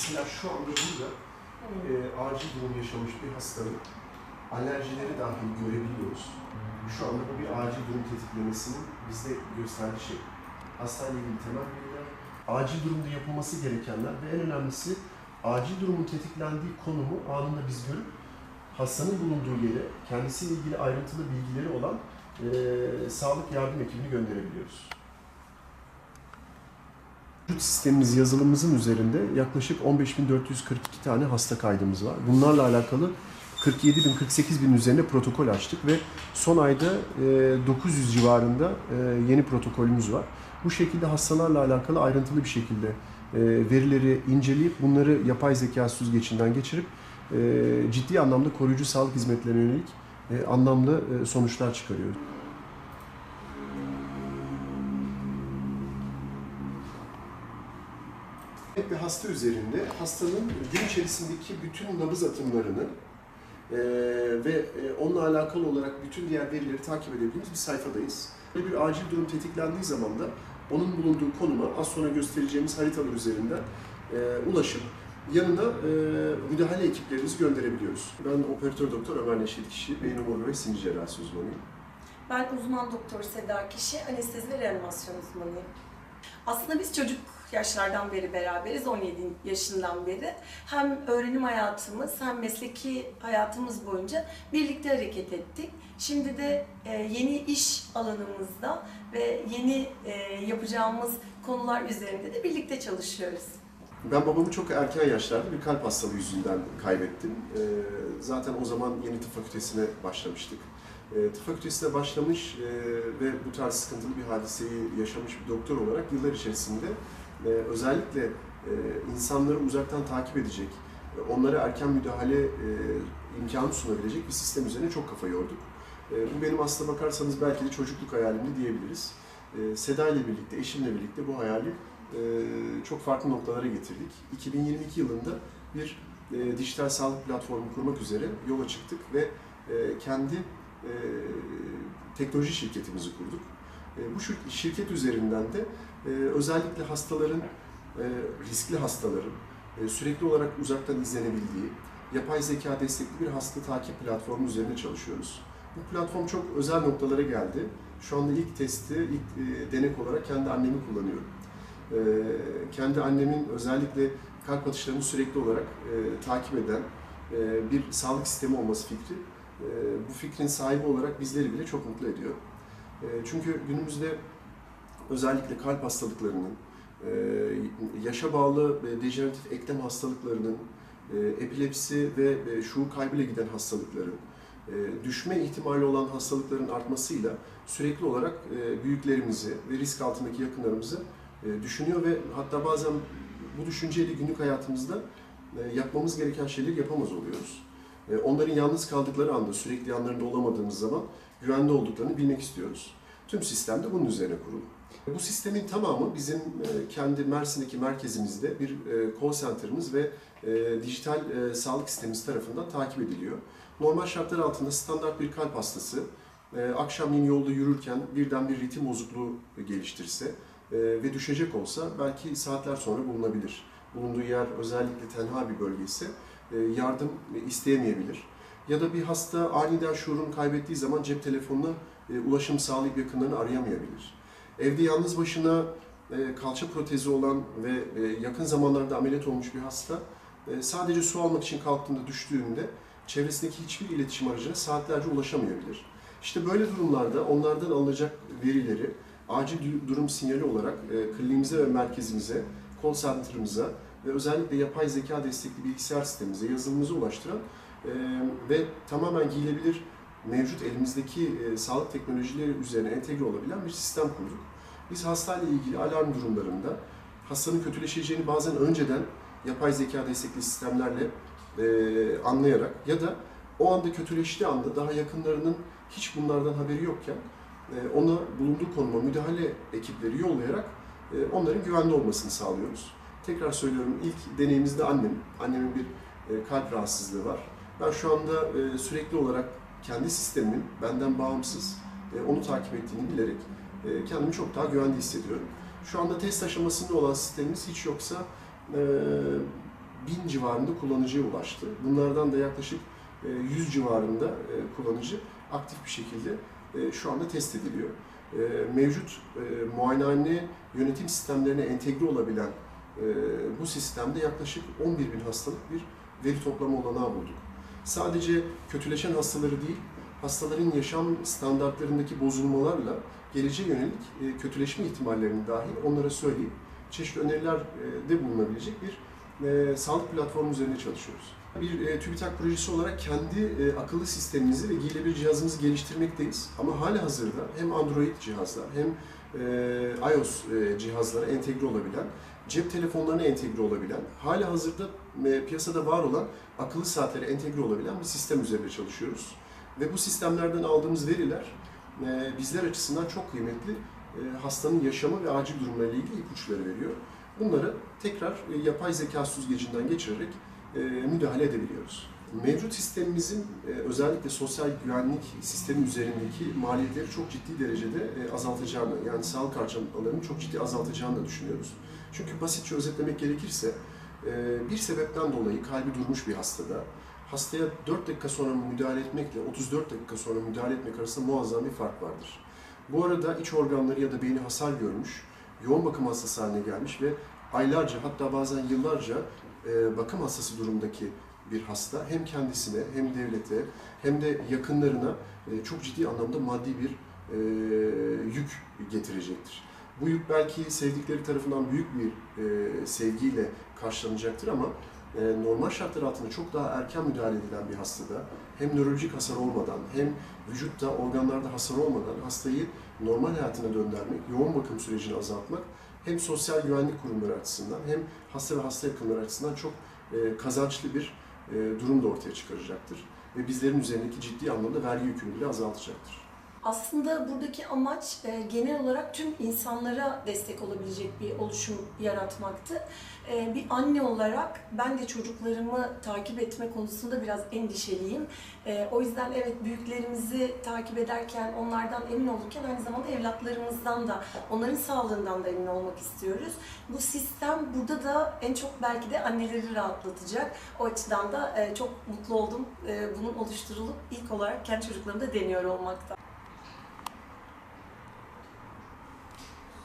Mesela şu anda burada e, acil durum yaşamış bir hastanın alerjileri dahil görebiliyoruz. Şu anda bu bir acil durum tetiklemesinin bizde gösterdiği şey. Hastayla ilgili temel bilgiler, acil durumda yapılması gerekenler ve en önemlisi acil durumun tetiklendiği konumu anında biz görüp hastanın bulunduğu yere kendisiyle ilgili ayrıntılı bilgileri olan e, sağlık yardım ekibini gönderebiliyoruz. Mevcut sistemimiz yazılımımızın üzerinde yaklaşık 15.442 tane hasta kaydımız var. Bunlarla alakalı 47 bin, 48 bin üzerine protokol açtık ve son ayda e, 900 civarında e, yeni protokolümüz var. Bu şekilde hastalarla alakalı ayrıntılı bir şekilde e, verileri inceleyip bunları yapay zeka süzgecinden geçirip e, ciddi anlamda koruyucu sağlık hizmetlerine yönelik e, anlamlı e, sonuçlar çıkarıyoruz. Bir hasta üzerinde hastanın gün içerisindeki bütün nabız atımlarını eee, ve e, onunla alakalı olarak bütün diğer verileri takip edebildiğimiz bir sayfadayız. Böyle bir acil durum tetiklendiği zaman da onun bulunduğu konuma az sonra göstereceğimiz haritalar üzerinden eee, ulaşıp yanına eee, müdahale ekiplerimizi gönderebiliyoruz. Ben operatör doktor Ömer Neşet Kişi, beyin omurga ve sinir cerrahisi uzmanıyım. Ben uzman doktor Seda Kişi, anestezi ve reanimasyon uzmanıyım. Aslında biz çocuk yaşlardan beri beraberiz, 17 yaşından beri. Hem öğrenim hayatımız hem mesleki hayatımız boyunca birlikte hareket ettik. Şimdi de e, yeni iş alanımızda ve yeni e, yapacağımız konular üzerinde de birlikte çalışıyoruz. Ben babamı çok erken yaşlarda bir kalp hastalığı yüzünden kaybettim. Ee, zaten o zaman yeni tıp fakültesine başlamıştık. Tıp fakültesine başlamış e, ve bu tarz sıkıntılı bir hadiseyi yaşamış bir doktor olarak yıllar içerisinde e, özellikle e, insanları uzaktan takip edecek, e, onlara erken müdahale e, imkanı sunabilecek bir sistem üzerine çok kafa yorduk. E, bu benim aslına bakarsanız belki de çocukluk hayalimdi diyebiliriz. E, Seda ile birlikte, eşimle birlikte bu hayali e, çok farklı noktalara getirdik. 2022 yılında bir e, dijital sağlık platformu kurmak üzere yola çıktık ve e, kendi e, teknoloji şirketimizi kurduk. E, bu şir- şirket üzerinden de e, özellikle hastaların, e, riskli hastaların e, sürekli olarak uzaktan izlenebildiği, yapay zeka destekli bir hasta takip platformu üzerinde çalışıyoruz. Bu platform çok özel noktalara geldi. Şu anda ilk testi, ilk e, denek olarak kendi annemi kullanıyorum. Ee, kendi annemin özellikle kalp atışlarını sürekli olarak takip eden bir sağlık sistemi olması fikri bu fikrin sahibi olarak bizleri bile çok mutlu ediyor. Çünkü günümüzde özellikle kalp hastalıklarının, e, yaşa bağlı e, dejeneratif eklem hastalıklarının, e, epilepsi ve şuur kaybıyla giden hastalıkların, düşme ihtimali olan hastalıkların artmasıyla sürekli olarak büyüklerimizi ve risk altındaki yakınlarımızı düşünüyor ve hatta bazen bu düşünceyle günlük hayatımızda yapmamız gereken şeyleri yapamaz oluyoruz. Onların yalnız kaldıkları anda, sürekli yanlarında olamadığımız zaman güvende olduklarını bilmek istiyoruz. Tüm sistem de bunun üzerine kurulu. Bu sistemin tamamı bizim e, kendi Mersin'deki merkezimizde bir e, call center'ımız ve e, dijital e, sağlık sistemimiz tarafından takip ediliyor. Normal şartlar altında standart bir kalp hastası e, akşamleyin yolda yürürken birden bir ritim bozukluğu geliştirse e, ve düşecek olsa belki saatler sonra bulunabilir. Bulunduğu yer özellikle tenha bir bölge ise e, yardım isteyemeyebilir. Ya da bir hasta aniden şuurunu kaybettiği zaman cep telefonuna e, ulaşım sağlayıp yakınlarını arayamayabilir. Evde yalnız başına e, kalça protezi olan ve e, yakın zamanlarda ameliyat olmuş bir hasta e, sadece su almak için kalktığında düştüğünde çevresindeki hiçbir iletişim aracına saatlerce ulaşamayabilir. İşte böyle durumlarda onlardan alınacak verileri acil durum sinyali olarak e, kliniğimize ve merkezimize, call center'ımıza ve özellikle yapay zeka destekli bilgisayar sistemimize, yazılımımıza ulaştıran e, ve tamamen giyilebilir mevcut elimizdeki e, sağlık teknolojileri üzerine entegre olabilen bir sistem kurduk. Biz hastayla ilgili alarm durumlarında hastanın kötüleşeceğini bazen önceden yapay zeka destekli sistemlerle e, anlayarak ya da o anda kötüleştiği anda daha yakınlarının hiç bunlardan haberi yokken e, ona bulunduğu konuma müdahale ekipleri yollayarak e, onların güvende olmasını sağlıyoruz. Tekrar söylüyorum ilk deneyimizde annem, annemin bir e, kalp rahatsızlığı var. Ben şu anda e, sürekli olarak kendi sistemimin benden bağımsız e, onu takip ettiğini bilerek e, kendimi çok daha güvende hissediyorum. Şu anda test aşamasında olan sistemimiz hiç yoksa e, 1000 civarında kullanıcıya ulaştı. Bunlardan da yaklaşık e, 100 civarında e, kullanıcı aktif bir şekilde şu anda test ediliyor. Mevcut muayenehane yönetim sistemlerine entegre olabilen bu sistemde yaklaşık 11 bin hastalık bir veri toplama olanağı bulduk. Sadece kötüleşen hastaları değil, hastaların yaşam standartlarındaki bozulmalarla geleceğe yönelik e, kötüleşme ihtimallerini dahil onlara söyleyip çeşitli öneriler e, bulunabilecek bir e, sağlık platformu üzerinde çalışıyoruz. Bir TÜBİTAK projesi olarak kendi akıllı sistemimizi ve giyilebilir cihazımızı geliştirmekteyiz. Ama hala hazırda hem Android cihazlar hem e, iOS e, cihazlara entegre olabilen, cep telefonlarına entegre olabilen, hala hazırda e, piyasada var olan akıllı saatlere entegre olabilen bir sistem üzerinde çalışıyoruz. Ve bu sistemlerden aldığımız veriler e, bizler açısından çok kıymetli e, hastanın yaşamı ve acil durumlarıyla ilgili ipuçları veriyor. Bunları tekrar e, yapay zeka süzgecinden geçirerek e, müdahale edebiliyoruz. Mevcut sistemimizin e, özellikle sosyal güvenlik sistemi üzerindeki maliyetleri çok ciddi derecede e, azaltacağını, yani sağlık harcamalarını çok ciddi azaltacağını da düşünüyoruz. Çünkü basitçe özetlemek gerekirse e, bir sebepten dolayı kalbi durmuş bir hastada hastaya 4 dakika sonra müdahale etmekle 34 dakika sonra müdahale etmek arasında muazzam bir fark vardır. Bu arada iç organları ya da beyni hasar görmüş, yoğun bakım hastası haline gelmiş ve aylarca hatta bazen yıllarca bakım hastası durumdaki bir hasta hem kendisine hem devlete hem de yakınlarına e, çok ciddi anlamda maddi bir e, yük getirecektir. Bu yük belki sevdikleri tarafından büyük bir e, sevgiyle karşılanacaktır ama normal şartlar altında çok daha erken müdahale edilen bir hastada hem nörolojik hasar olmadan hem vücutta organlarda hasar olmadan hastayı normal hayatına döndürmek, yoğun bakım sürecini azaltmak hem sosyal güvenlik kurumları açısından hem hasta ve hasta yakınları açısından çok kazançlı bir durum da ortaya çıkaracaktır. Ve bizlerin üzerindeki ciddi anlamda vergi yükünü bile azaltacaktır. Aslında buradaki amaç e, genel olarak tüm insanlara destek olabilecek bir oluşum yaratmaktı. E, bir anne olarak ben de çocuklarımı takip etme konusunda biraz endişeliyim. E, o yüzden evet büyüklerimizi takip ederken, onlardan emin olurken aynı zamanda evlatlarımızdan da, onların sağlığından da emin olmak istiyoruz. Bu sistem burada da en çok belki de anneleri rahatlatacak. O açıdan da e, çok mutlu oldum e, bunun oluşturulup ilk olarak kendi çocuklarımda deniyor olmakta.